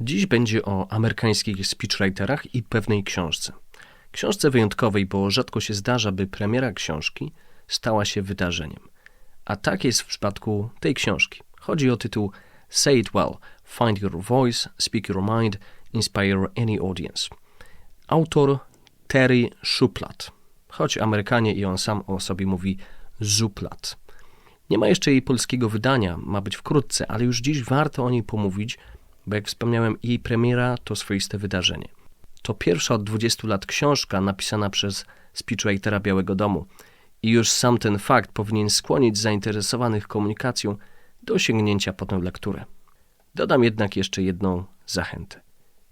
Dziś będzie o amerykańskich speechwriterach i pewnej książce. Książce wyjątkowej, bo rzadko się zdarza, by premiera książki stała się wydarzeniem. A tak jest w przypadku tej książki. Chodzi o tytuł Say It Well, Find Your Voice, Speak Your Mind, Inspire Any Audience. Autor Terry Shuplat, choć Amerykanie i on sam o sobie mówi Zuplat. Nie ma jeszcze jej polskiego wydania, ma być wkrótce, ale już dziś warto o niej pomówić, bo jak wspomniałem, jej premiera to swoiste wydarzenie. To pierwsza od 20 lat książka napisana przez speechwritera Białego Domu i już sam ten fakt powinien skłonić zainteresowanych komunikacją do sięgnięcia po tę lekturę. Dodam jednak jeszcze jedną zachętę.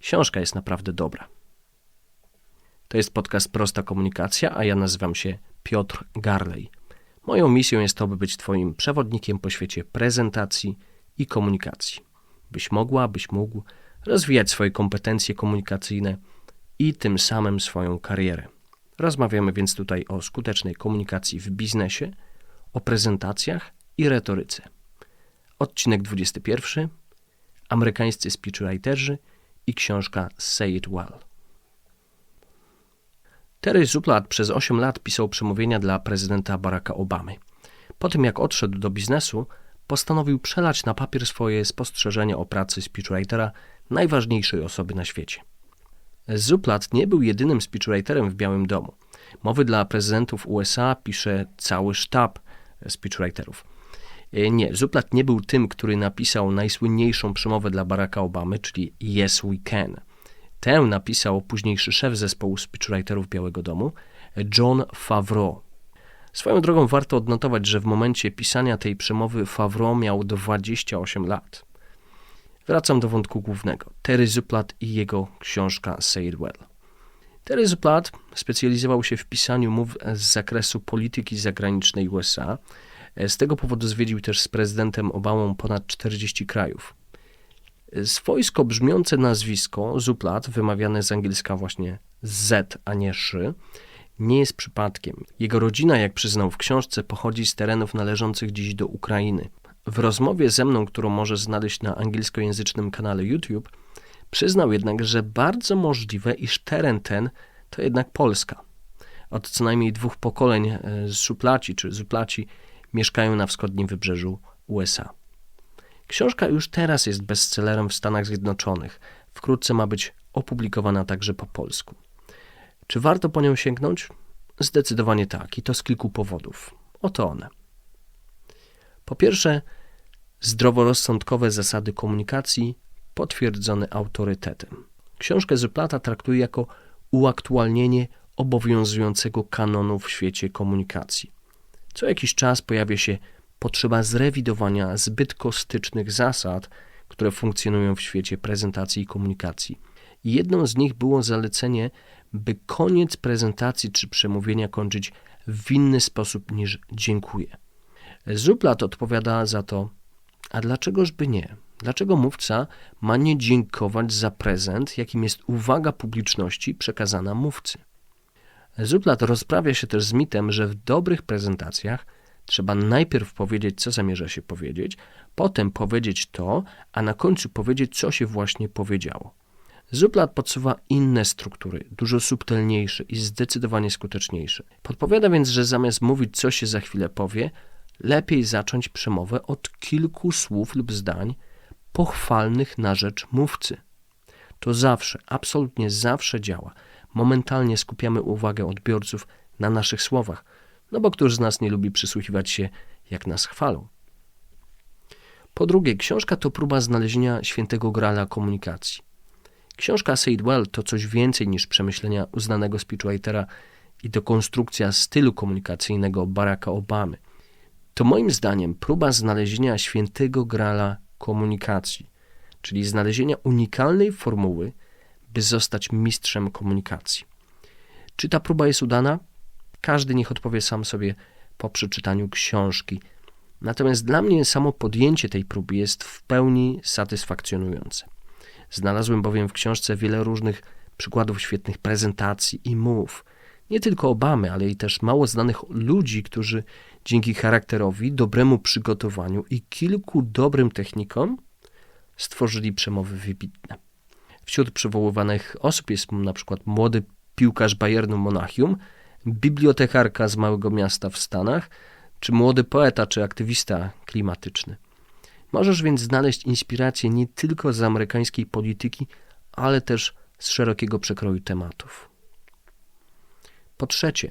Książka jest naprawdę dobra. To jest podcast Prosta Komunikacja, a ja nazywam się Piotr Garley. Moją misją jest to, by być Twoim przewodnikiem po świecie prezentacji i komunikacji. Byś mogła, byś mógł rozwijać swoje kompetencje komunikacyjne i tym samym swoją karierę. Rozmawiamy więc tutaj o skutecznej komunikacji w biznesie, o prezentacjach i retoryce. Odcinek 21. Amerykańscy speechwriterzy i książka Say It Well. Terry Zuplat przez 8 lat pisał przemówienia dla prezydenta Baracka Obamy. Po tym jak odszedł do biznesu, postanowił przelać na papier swoje spostrzeżenia o pracy speechwritera najważniejszej osoby na świecie. Zuplat nie był jedynym speechwriterem w Białym Domu. Mowy dla prezydentów USA pisze cały sztab speechwriterów. E, nie, Zuplat nie był tym, który napisał najsłynniejszą przemowę dla Baracka Obamy, czyli Yes We Can. Tę napisał późniejszy szef zespołu speechwriterów Białego Domu, John Favreau. Swoją drogą warto odnotować, że w momencie pisania tej przemowy Favreau miał 28 lat. Wracam do wątku głównego. Terry Zuplat i jego książka Say It Well. Terry Zuplat specjalizował się w pisaniu mów z zakresu polityki zagranicznej USA. Z tego powodu zwiedził też z prezydentem Obamą ponad 40 krajów. Swojsko brzmiące nazwisko Zuplat, wymawiane z angielska właśnie Z, a nie szy, nie jest przypadkiem. Jego rodzina, jak przyznał w książce, pochodzi z terenów należących dziś do Ukrainy. W rozmowie ze mną, którą może znaleźć na angielskojęzycznym kanale YouTube, przyznał jednak, że bardzo możliwe, iż teren ten to jednak Polska. Od co najmniej dwóch pokoleń e, Zuplaci czy Zuplaci mieszkają na wschodnim wybrzeżu USA. Książka już teraz jest bestsellerem w Stanach Zjednoczonych. Wkrótce ma być opublikowana także po polsku. Czy warto po nią sięgnąć? Zdecydowanie tak, i to z kilku powodów. Oto one. Po pierwsze, zdroworozsądkowe zasady komunikacji potwierdzone autorytetem. Książkę Zyplata traktuje jako uaktualnienie obowiązującego kanonu w świecie komunikacji. Co jakiś czas pojawia się potrzeba zrewidowania zbyt kostycznych zasad, które funkcjonują w świecie prezentacji i komunikacji. Jedną z nich było zalecenie, by koniec prezentacji czy przemówienia kończyć w inny sposób niż dziękuję. Zuplat odpowiada za to, a dlaczegoż by nie? Dlaczego mówca ma nie dziękować za prezent, jakim jest uwaga publiczności przekazana mówcy? Zuplat rozprawia się też z mitem, że w dobrych prezentacjach trzeba najpierw powiedzieć, co zamierza się powiedzieć, potem powiedzieć to, a na końcu powiedzieć, co się właśnie powiedziało. Zuplat podsuwa inne struktury, dużo subtelniejsze i zdecydowanie skuteczniejsze. Podpowiada więc, że zamiast mówić, co się za chwilę powie, lepiej zacząć przemowę od kilku słów lub zdań pochwalnych na rzecz mówcy. To zawsze, absolutnie zawsze działa. Momentalnie skupiamy uwagę odbiorców na naszych słowach, no bo któż z nas nie lubi przysłuchiwać się, jak nas chwalą. Po drugie, książka to próba znalezienia świętego grala komunikacji. Książka Say It Well to coś więcej niż przemyślenia uznanego speechwritera i dekonstrukcja stylu komunikacyjnego Baracka Obamy. To moim zdaniem próba znalezienia świętego grala komunikacji, czyli znalezienia unikalnej formuły, by zostać mistrzem komunikacji. Czy ta próba jest udana? Każdy niech odpowie sam sobie po przeczytaniu książki. Natomiast dla mnie samo podjęcie tej próby jest w pełni satysfakcjonujące. Znalazłem bowiem w książce wiele różnych przykładów świetnych prezentacji i mów. Nie tylko Obamy, ale i też mało znanych ludzi, którzy dzięki charakterowi, dobremu przygotowaniu i kilku dobrym technikom stworzyli przemowy wybitne. Wśród przywoływanych osób jest na przykład młody piłkarz Bayernu Monachium, bibliotekarka z małego miasta w Stanach, czy młody poeta, czy aktywista klimatyczny. Możesz więc znaleźć inspirację nie tylko z amerykańskiej polityki, ale też z szerokiego przekroju tematów. Po trzecie,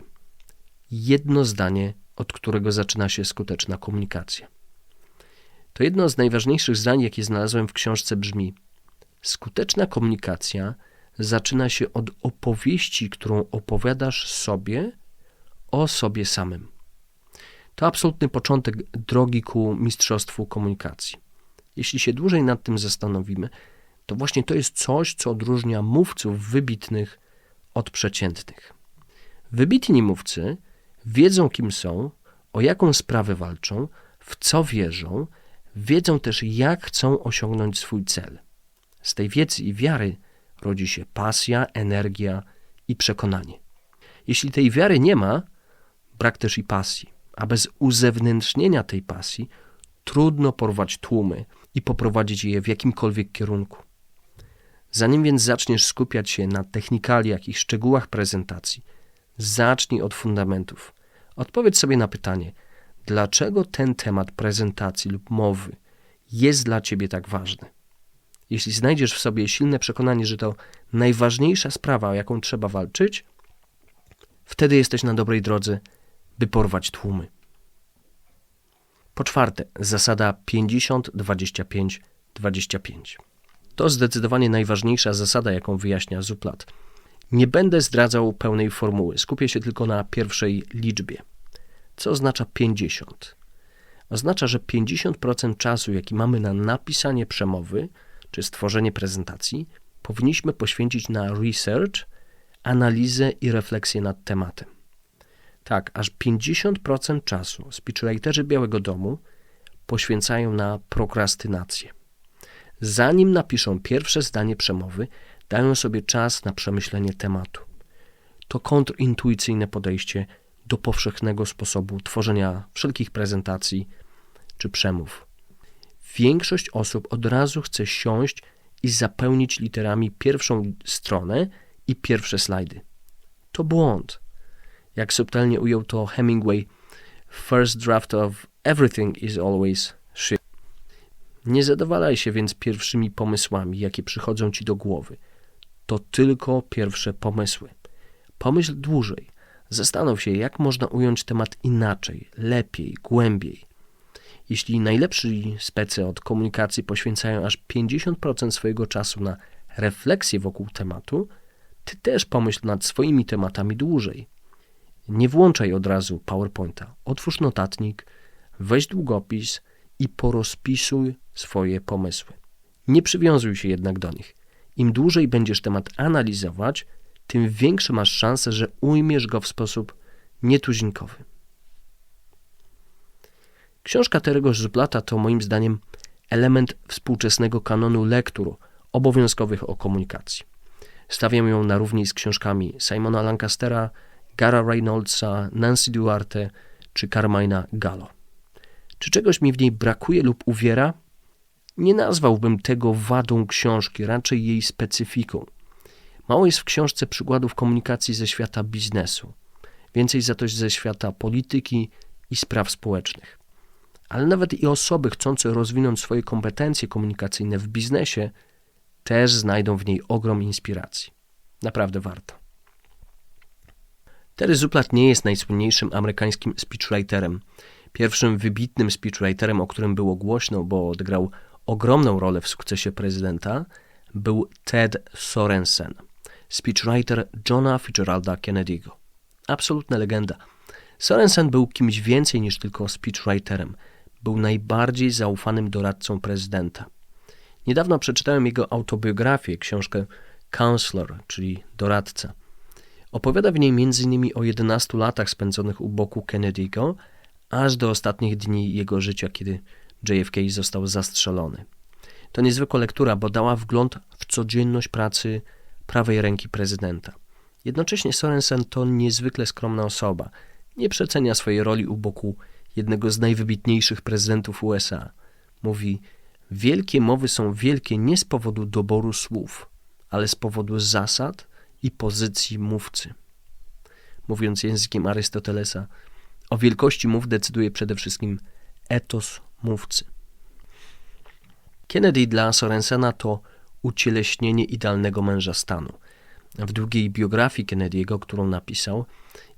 jedno zdanie, od którego zaczyna się skuteczna komunikacja. To jedno z najważniejszych zdań, jakie znalazłem w książce, brzmi: Skuteczna komunikacja zaczyna się od opowieści, którą opowiadasz sobie o sobie samym. To absolutny początek drogi ku mistrzostwu komunikacji. Jeśli się dłużej nad tym zastanowimy, to właśnie to jest coś, co odróżnia mówców wybitnych od przeciętnych. Wybitni mówcy wiedzą, kim są, o jaką sprawę walczą, w co wierzą, wiedzą też, jak chcą osiągnąć swój cel. Z tej wiedzy i wiary rodzi się pasja, energia i przekonanie. Jeśli tej wiary nie ma, brak też i pasji, a bez uzewnętrznienia tej pasji trudno porwać tłumy i poprowadzić je w jakimkolwiek kierunku. Zanim więc zaczniesz skupiać się na technikaliach i szczegółach prezentacji, zacznij od fundamentów. Odpowiedz sobie na pytanie, dlaczego ten temat prezentacji lub mowy jest dla ciebie tak ważny. Jeśli znajdziesz w sobie silne przekonanie, że to najważniejsza sprawa, o jaką trzeba walczyć, wtedy jesteś na dobrej drodze, by porwać tłumy. Po czwarte, zasada 50-25-25. To zdecydowanie najważniejsza zasada, jaką wyjaśnia Zuplat. Nie będę zdradzał pełnej formuły, skupię się tylko na pierwszej liczbie. Co oznacza 50? Oznacza, że 50% czasu, jaki mamy na napisanie przemowy czy stworzenie prezentacji, powinniśmy poświęcić na research, analizę i refleksję nad tematem. Tak, aż 50% czasu speechwriterzy Białego Domu poświęcają na prokrastynację. Zanim napiszą pierwsze zdanie przemowy, dają sobie czas na przemyślenie tematu. To kontrintuicyjne podejście do powszechnego sposobu tworzenia wszelkich prezentacji czy przemów. Większość osób od razu chce siąść i zapełnić literami pierwszą stronę i pierwsze slajdy. To błąd. Jak subtelnie ujął to Hemingway, first draft of everything is always shit. Nie zadowalaj się więc pierwszymi pomysłami, jakie przychodzą ci do głowy. To tylko pierwsze pomysły. Pomyśl dłużej. Zastanów się, jak można ująć temat inaczej, lepiej, głębiej. Jeśli najlepsi specy od komunikacji poświęcają aż 50% swojego czasu na refleksję wokół tematu, ty też pomyśl nad swoimi tematami dłużej. Nie włączaj od razu PowerPointa. Otwórz notatnik, weź długopis i porozpisuj swoje pomysły. Nie przywiązuj się jednak do nich. Im dłużej będziesz temat analizować, tym większe masz szanse, że ujmiesz go w sposób nietuzinkowy. Książka Terego Żuplata to moim zdaniem element współczesnego kanonu lektur obowiązkowych o komunikacji. Stawiam ją na równi z książkami Simona Lancastera, Gara Reynoldsa, Nancy Duarte czy Carmina Gallo. Czy czegoś mi w niej brakuje lub uwiera? Nie nazwałbym tego wadą książki, raczej jej specyfiką. Mało jest w książce przykładów komunikacji ze świata biznesu, więcej za to ze świata polityki i spraw społecznych. Ale nawet i osoby chcące rozwinąć swoje kompetencje komunikacyjne w biznesie też znajdą w niej ogrom inspiracji. Naprawdę warto. Terry Zuplat nie jest najsłynniejszym amerykańskim speechwriterem. Pierwszym wybitnym speechwriterem, o którym było głośno, bo odegrał ogromną rolę w sukcesie prezydenta, był Ted Sorensen, speechwriter Johna Fitzgeralda Kennedy'ego. Absolutna legenda. Sorensen był kimś więcej niż tylko speechwriterem. Był najbardziej zaufanym doradcą prezydenta. Niedawno przeczytałem jego autobiografię, książkę Counselor, czyli doradca. Opowiada w niej m.in. o 11 latach spędzonych u boku Kennedy'ego, aż do ostatnich dni jego życia, kiedy JFK został zastrzelony. To niezwykła lektura, bo dała wgląd w codzienność pracy prawej ręki prezydenta. Jednocześnie Sorensen to niezwykle skromna osoba. Nie przecenia swojej roli u boku jednego z najwybitniejszych prezydentów USA. Mówi: Wielkie mowy są wielkie nie z powodu doboru słów, ale z powodu zasad i pozycji mówcy. Mówiąc językiem Arystotelesa, o wielkości mów decyduje przede wszystkim etos mówcy. Kennedy dla Sorensena to ucieleśnienie idealnego męża stanu. W długiej biografii Kennedy'ego, którą napisał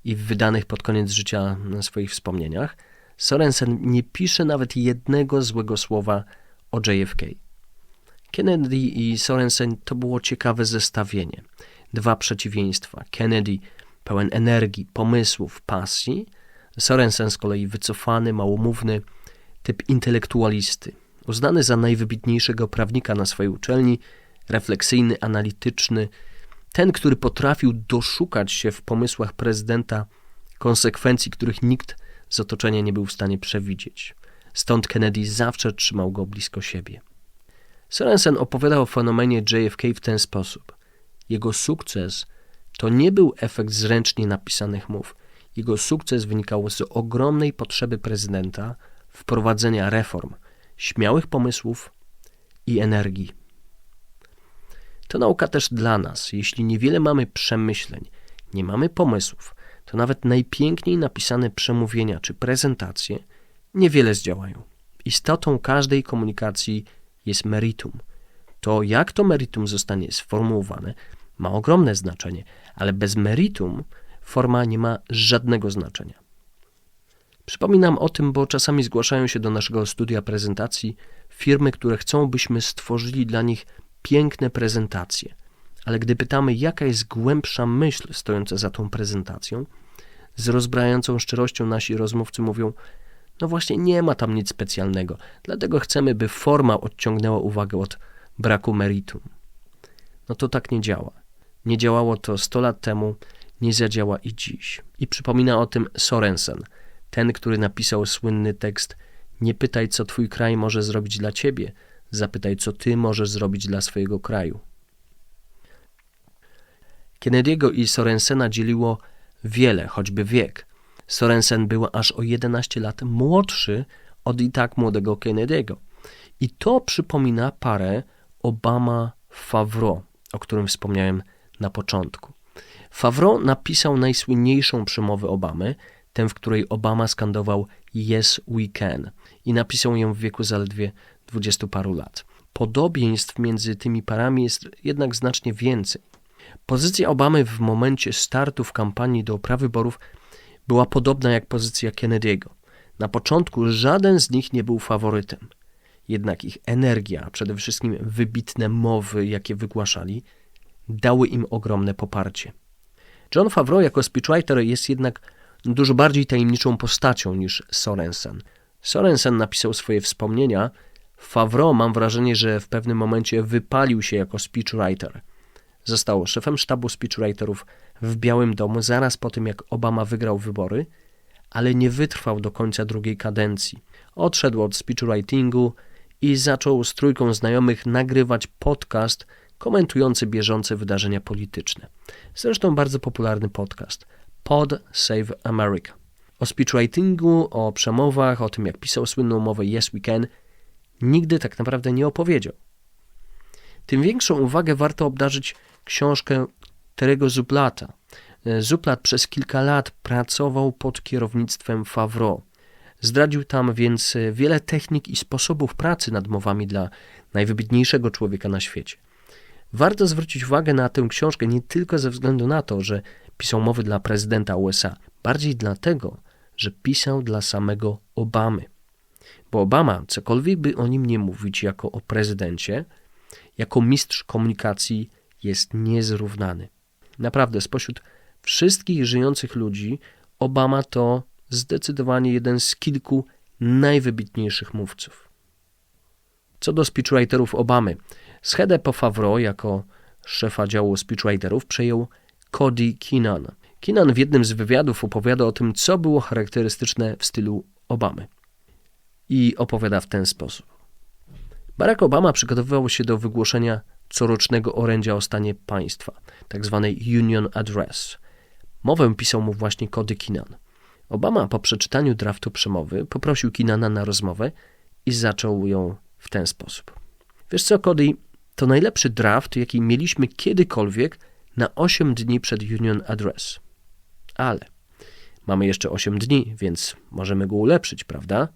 i w wydanych pod koniec życia swoich wspomnieniach, Sorensen nie pisze nawet jednego złego słowa o JFK. Kennedy i Sorensen to było ciekawe zestawienie. Dwa przeciwieństwa. Kennedy pełen energii, pomysłów, pasji. Sorensen z kolei wycofany, małomówny, typ intelektualisty. Uznany za najwybitniejszego prawnika na swojej uczelni, refleksyjny, analityczny, ten, który potrafił doszukać się w pomysłach prezydenta konsekwencji, których nikt z otoczenia nie był w stanie przewidzieć. Stąd Kennedy zawsze trzymał go blisko siebie. Sorensen opowiadał o fenomenie JFK w ten sposób. Jego sukces to nie był efekt zręcznie napisanych mów. Jego sukces wynikał z ogromnej potrzeby prezydenta wprowadzenia reform, śmiałych pomysłów i energii. To nauka też dla nas. Jeśli niewiele mamy przemyśleń, nie mamy pomysłów, to nawet najpiękniej napisane przemówienia czy prezentacje niewiele zdziałają. Istotą każdej komunikacji jest meritum. To, jak to meritum zostanie sformułowane, ma ogromne znaczenie, ale bez meritum forma nie ma żadnego znaczenia. Przypominam o tym, bo czasami zgłaszają się do naszego studia prezentacji firmy, które chcą, byśmy stworzyli dla nich piękne prezentacje. Ale gdy pytamy, jaka jest głębsza myśl stojąca za tą prezentacją, z rozbrajającą szczerością nasi rozmówcy mówią: No właśnie, nie ma tam nic specjalnego, dlatego chcemy, by forma odciągnęła uwagę od braku meritum. No to tak nie działa. Nie działało to 100 lat temu, nie zadziała i dziś. I przypomina o tym Sorensen, ten, który napisał słynny tekst: Nie pytaj, co twój kraj może zrobić dla ciebie, zapytaj, co ty możesz zrobić dla swojego kraju. Kennedy'ego i Sorensena dzieliło wiele, choćby wiek. Sorensen był aż o 11 lat młodszy od i tak młodego Kennedy'ego. I to przypomina parę Obama-Favreau, o którym wspomniałem na początku. Favreau napisał najsłynniejszą przemowę Obamy, tę, w której Obama skandował Yes, we can i napisał ją w wieku zaledwie dwudziestu paru lat. Podobieństw między tymi parami jest jednak znacznie więcej. Pozycja Obamy w momencie startu w kampanii do prawyborów była podobna jak pozycja Kennedy'ego. Na początku żaden z nich nie był faworytem. Jednak ich energia, a przede wszystkim wybitne mowy, jakie wygłaszali, dały im ogromne poparcie. John Favreau jako speechwriter jest jednak dużo bardziej tajemniczą postacią niż Sorensen. Sorensen napisał swoje wspomnienia. Favreau mam wrażenie, że w pewnym momencie wypalił się jako speechwriter. Został szefem sztabu speechwriterów w Białym Domu zaraz po tym, jak Obama wygrał wybory, ale nie wytrwał do końca drugiej kadencji. Odszedł od speechwritingu i zaczął z trójką znajomych nagrywać podcast komentujący bieżące wydarzenia polityczne. Zresztą bardzo popularny podcast Pod Save America. O speechwritingu, o przemowach, o tym jak pisał słynną mowę Yes We Can nigdy tak naprawdę nie opowiedział. Tym większą uwagę warto obdarzyć książkę Terego Zuplata. Zuplat przez kilka lat pracował pod kierownictwem Favreau. Zdradził tam więc wiele technik i sposobów pracy nad mowami dla najwybitniejszego człowieka na świecie. Warto zwrócić uwagę na tę książkę nie tylko ze względu na to, że pisał mowy dla prezydenta USA, bardziej dlatego, że pisał dla samego Obamy. Bo Obama, cokolwiek by o nim nie mówić jako o prezydencie, jako mistrz komunikacji jest niezrównany. Naprawdę, spośród wszystkich żyjących ludzi, Obama to zdecydowanie jeden z kilku najwybitniejszych mówców. Co do speechwriterów Obamy, schedę po Favreau jako szefa działu speechwriterów przejął Cody Keenan. Keenan w jednym z wywiadów opowiada o tym, co było charakterystyczne w stylu Obamy. I opowiada w ten sposób. Barack Obama przygotowywał się do wygłoszenia corocznego orędzia o stanie państwa, tzw. Tak Union Address. Mowę pisał mu właśnie Cody Keenan. Obama po przeczytaniu draftu przemowy poprosił Kinana na rozmowę i zaczął ją w ten sposób. Wiesz co, Cody, To najlepszy draft, jaki mieliśmy kiedykolwiek na 8 dni przed Union Address. Ale mamy jeszcze 8 dni, więc możemy go ulepszyć, prawda?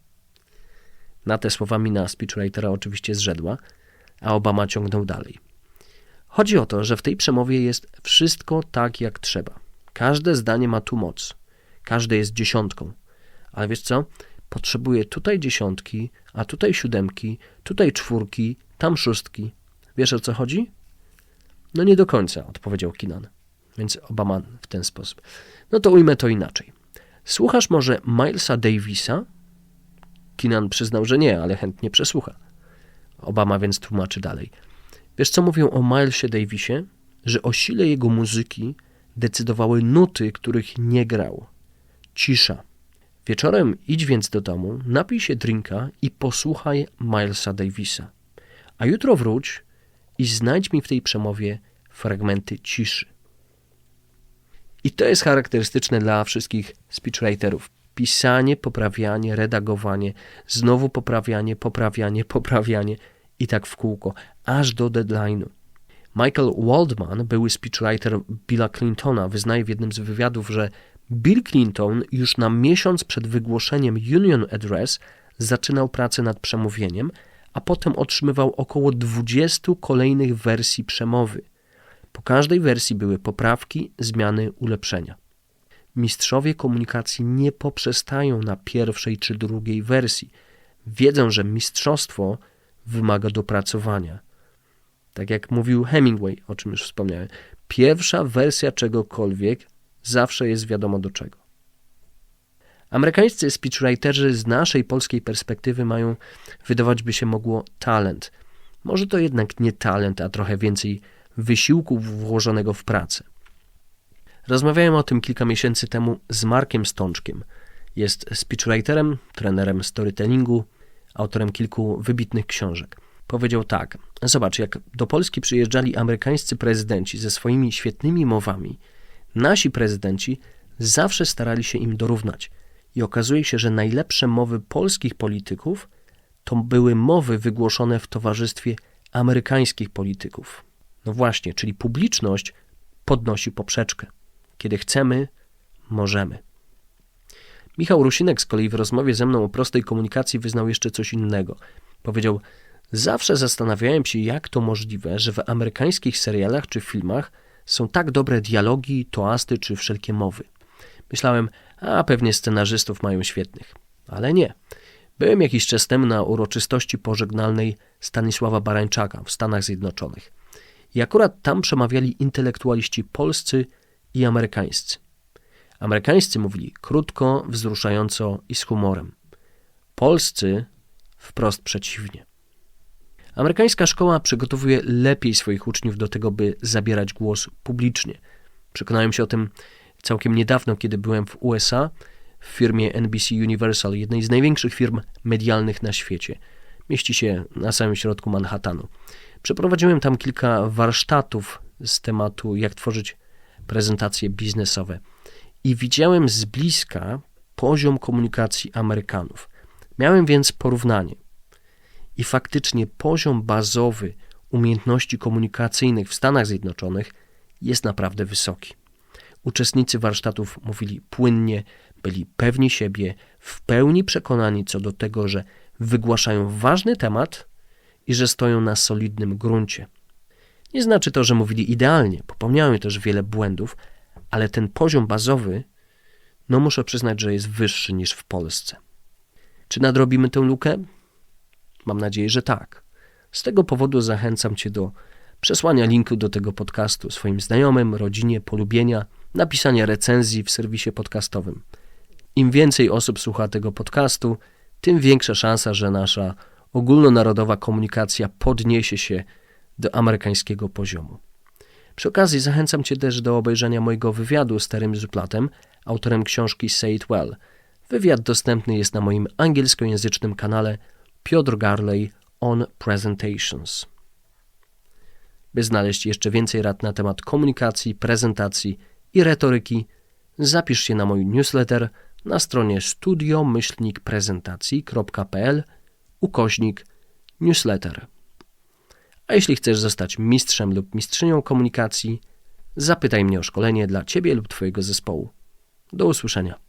Na te słowa mina speechwritera oczywiście zrzedła, a Obama ciągnął dalej. Chodzi o to, że w tej przemowie jest wszystko tak, jak trzeba. Każde zdanie ma tu moc. Każde jest dziesiątką. Ale wiesz co? Potrzebuję tutaj dziesiątki, a tutaj siódemki, tutaj czwórki, tam szóstki. Wiesz o co chodzi? No nie do końca, odpowiedział Kinan. Więc Obama w ten sposób. No to ujmę to inaczej. Słuchasz może Milesa Davisa? Kinan przyznał, że nie, ale chętnie przesłucha. Obama więc tłumaczy dalej. Wiesz, co mówią o Milesie Davisie? Że o sile jego muzyki decydowały nuty, których nie grał. Cisza. Wieczorem idź więc do domu, napij się drinka i posłuchaj Milesa Davisa. A jutro wróć i znajdź mi w tej przemowie fragmenty ciszy. I to jest charakterystyczne dla wszystkich speechwriterów. Pisanie, poprawianie, redagowanie, znowu poprawianie, poprawianie, poprawianie i tak w kółko, aż do deadline'u. Michael Waldman, były speechwriter Billa Clintona, wyznaje w jednym z wywiadów, że Bill Clinton już na miesiąc przed wygłoszeniem Union Address zaczynał pracę nad przemówieniem, a potem otrzymywał około 20 kolejnych wersji przemowy. Po każdej wersji były poprawki, zmiany, ulepszenia. Mistrzowie komunikacji nie poprzestają na pierwszej czy drugiej wersji. Wiedzą, że mistrzostwo wymaga dopracowania. Tak jak mówił Hemingway, o czym już wspomniałem, pierwsza wersja czegokolwiek zawsze jest wiadomo do czego. Amerykańscy speechwriterzy z naszej polskiej perspektywy mają, wydawać by się mogło, talent. Może to jednak nie talent, a trochę więcej wysiłku włożonego w pracę. Rozmawiałem o tym kilka miesięcy temu z Markiem Stączkiem. Jest speechwriterem, trenerem storytellingu, autorem kilku wybitnych książek. Powiedział tak: Zobacz, jak do Polski przyjeżdżali amerykańscy prezydenci ze swoimi świetnymi mowami, nasi prezydenci zawsze starali się im dorównać. I okazuje się, że najlepsze mowy polskich polityków to były mowy wygłoszone w towarzystwie amerykańskich polityków. No właśnie, czyli publiczność podnosi poprzeczkę. Kiedy chcemy, możemy. Michał Rusinek z kolei w rozmowie ze mną o prostej komunikacji wyznał jeszcze coś innego. Powiedział: Zawsze zastanawiałem się, jak to możliwe, że w amerykańskich serialach czy filmach są tak dobre dialogi, toasty czy wszelkie mowy. Myślałem, a pewnie scenarzystów mają świetnych. Ale nie. Byłem jakiś czas temu na uroczystości pożegnalnej Stanisława Barańczaka w Stanach Zjednoczonych. I akurat tam przemawiali intelektualiści polscy i amerykańscy. Amerykańscy mówili krótko, wzruszająco i z humorem. Polscy wprost przeciwnie. Amerykańska szkoła przygotowuje lepiej swoich uczniów do tego, by zabierać głos publicznie. Przekonałem się o tym całkiem niedawno, kiedy byłem w USA w firmie NBC Universal, jednej z największych firm medialnych na świecie. Mieści się na samym środku Manhattanu. Przeprowadziłem tam kilka warsztatów z tematu, jak tworzyć prezentacje biznesowe i widziałem z bliska poziom komunikacji Amerykanów. Miałem więc porównanie. I faktycznie poziom bazowy umiejętności komunikacyjnych w Stanach Zjednoczonych jest naprawdę wysoki. Uczestnicy warsztatów mówili płynnie, byli pewni siebie, w pełni przekonani co do tego, że wygłaszają ważny temat i że stoją na solidnym gruncie. Nie znaczy to, że mówili idealnie, popełniają też wiele błędów, ale ten poziom bazowy, no muszę przyznać, że jest wyższy niż w Polsce. Czy nadrobimy tę lukę? Mam nadzieję, że tak. Z tego powodu zachęcam Cię do przesłania linku do tego podcastu swoim znajomym, rodzinie, polubienia, napisania recenzji w serwisie podcastowym. Im więcej osób słucha tego podcastu, tym większa szansa, że nasza ogólnonarodowa komunikacja podniesie się do amerykańskiego poziomu. Przy okazji zachęcam Cię też do obejrzenia mojego wywiadu z Terym Zuplatem, autorem książki Say It Well. Wywiad dostępny jest na moim angielskojęzycznym kanale Piotr Garley on Presentations. By znaleźć jeszcze więcej rad na temat komunikacji, prezentacji i retoryki, zapisz się na mój newsletter na stronie studio-prezentacji.pl ukośnik newsletter. A jeśli chcesz zostać mistrzem lub mistrzynią komunikacji, zapytaj mnie o szkolenie dla Ciebie lub Twojego zespołu. Do usłyszenia.